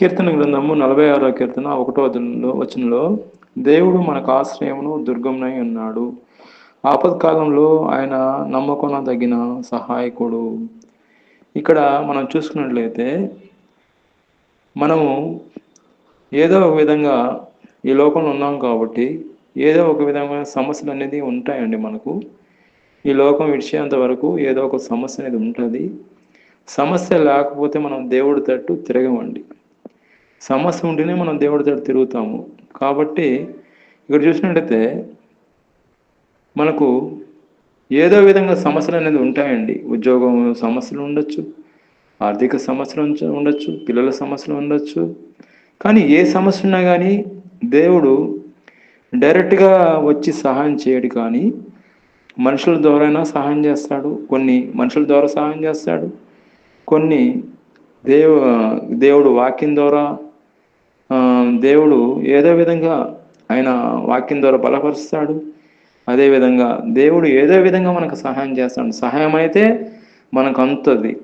కీర్తన గ్రంథము నలభై ఆరో కీర్తన ఒకటో వచనంలో వచనంలో దేవుడు మనకు ఆశ్రయమును దుర్గమునై ఉన్నాడు. ఆపత్కాలంలో ఆయన నమ్మకొనదగిన సహాయకుడు. ఇక్కడ మనం చూసుకున్నట్లయితే మనము ఏదో ఒక విధంగా ఈ లోకంలో ఉన్నాం కాబట్టి ఏదో ఒక విధమైన సమస్యలు అనేది ఉంటాయండి మనకు. ఈ లోకం విడిచేంత వరకు ఏదో ఒక సమస్య అనేది ఉంటుంది. సమస్య లేకపోతే మనం దేవుడి తట్టు తిరగమండి. సమస్య ఉంటేనే మనం దేవుడి దగ్గర తిరుగుతాము. కాబట్టి ఇక్కడ చూసినట్టయితే మనకు ఏదో విధంగా సమస్యలు అనేది ఉంటాయండి. ఉద్యోగం సమస్యలు ఉండొచ్చు ఆర్థిక సమస్యలు ఉండొచ్చు పిల్లల సమస్యలు ఉండొచ్చు. కానీ ఏ సమస్య ఉన్నా కానీ దేవుడు డైరెక్ట్గా వచ్చి సహాయం చేయడు కానీ మనుషుల ద్వారైనా సహాయం చేస్తాడు? కొన్ని మనుషుల ద్వారా సహాయం చేస్తాడు కొన్ని దేవు దేవుడు వాక్యం ద్వారా దేవుడు ఏదో విధంగా ఆయన వాక్యం ద్వారా బలపరుస్తాడు. అదేవిధంగా దేవుడు ఏదో విధంగా మనకు సహాయం చేస్తాడు. సహాయం అయితే మనకు అందుతుంది.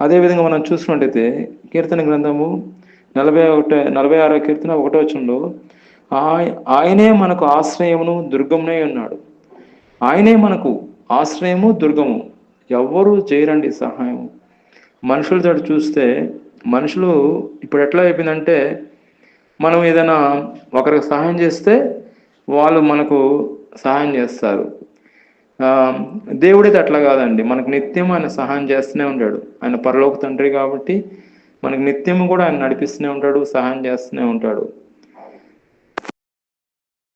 అదేవిధంగా మనం చూసుకున్నట్టయితే కీర్తన గ్రంథము నలభై ఒకటో నలభై ఆరో కీర్తన ఒకటో వచ్చంలో ఆయనే మనకు ఆశ్రయమును దుర్గమునై ఉన్నాడు ఆయనే మనకు ఆశ్రయము దుర్గము. ఎవ్వరూ చేయరండి సహాయం మనుషులతో చూస్తే మనుషులు ఇప్పుడు ఎట్లా అయిపోయిందంటే మనం ఏదైనా ఒకరికి సహాయం చేస్తే వాళ్ళు మనకు సహాయం చేస్తారు. ఆ, దేవుడైతే అట్లా కాదండి. మనకు నిత్యం ఆయన సహాయం చేస్తూనే ఉంటాడు. ఆయన పరలోక తండ్రి కాబట్టి మనకు నిత్యం కూడా ఆయన నడిపిస్తూనే ఉంటాడు సహాయం చేస్తూనే ఉంటాడు.